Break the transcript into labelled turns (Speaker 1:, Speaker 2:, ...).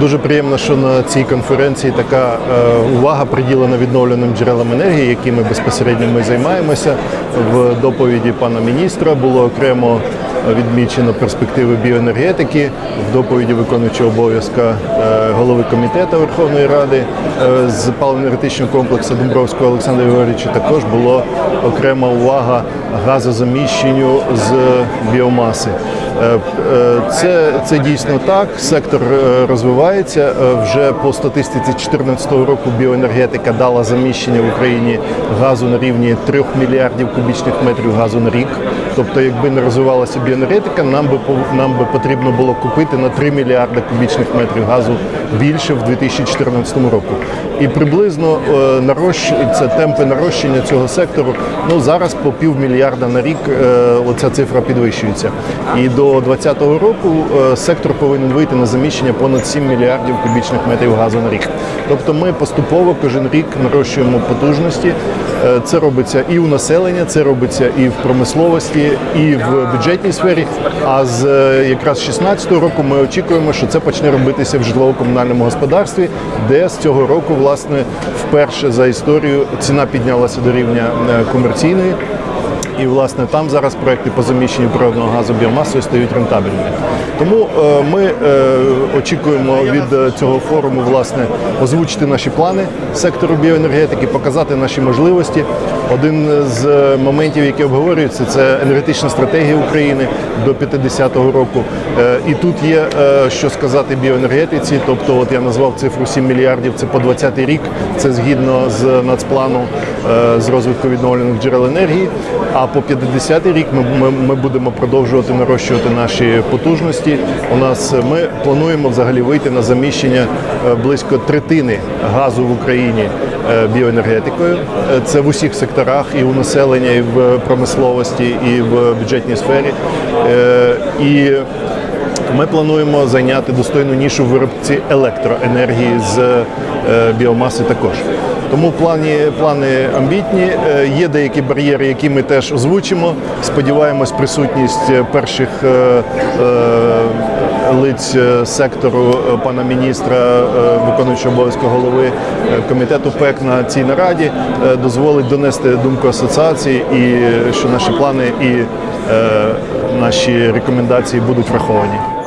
Speaker 1: Дуже приємно, що на цій конференції така е, увага приділена відновленим джерелам енергії, якими безпосередньо ми займаємося. В доповіді пана міністра було окремо відмічено перспективи біоенергетики. В доповіді виконуючого обов'язка е, голови комітету Верховної Ради е, з паливно-енергетичного комплексу Домбровського Олександра Григорьовича також було окрема увага газозаміщенню з біомаси. Е, е, Це, це дійсно так. Сектор е, розвивається. Вже по статистиці 2014 року біоенергетика дала заміщення в Україні газу на рівні 3 мільярдів кубічних метрів газу на рік. Тобто, якби не розвивалася біоенергетика, нам би нам би потрібно було купити на 3 мільярди кубічних метрів газу більше в 2014 року. І приблизно е, нарощуються темпи нарощення цього сектору. Ну зараз по півмільярда на рік е, оця цифра підвищується. І до 2020 року е, сектор повинен вийти на заміщення понад 7 мільярдів кубічних метрів газу на рік. Тобто ми поступово кожен рік нарощуємо потужності. Е, Це робиться і у населення, це робиться і в промисловості, і в бюджетній сфері. А з е, якраз 16 року ми очікуємо, що це почне робитися в житлово-комунальному господарстві, де з цього року, власне, вперше за історію ціна піднялася до рівня е, комерційної. І власне там зараз проекти по заміщенню природного газу біомасою стають рентабельними. Тому е, ми е, очікуємо від е, цього форуму власне озвучити наші плани сектору біоенергетики, показати наші можливості. Один з моментів, які обговорюються, це енергетична стратегія України до 50-го року. І тут є що сказати біоенергетиці. Тобто, от я назвав цифру 7 мільярдів. Це по 20-й рік. Це згідно з нацплану е, з розвитку відновлених джерел енергії. А по 50-й рік ми, ми, ми будемо продовжувати нарощувати наші потужності. У нас е, ми плануємо взагалі вийти на заміщення е, близько третини газу в Україні е, біоенергетикою. Це в усіх секторах, і у населення, і в промисловості, і в бюджетній сфері. І ми плануємо зайняти достойну нішу в виробці електроенергії з е, біомаси також. Тому плані, плани амбітні. Е, Є деякі бар'єри, які ми теж озвучимо. Сподіваємось, присутність перших е, лиць сектору пана міністра, виконуючого обов'язку голови комітету ПЕК на цій нараді дозволить донести думку асоціації і що наші плани і наші рекомендації будуть враховані.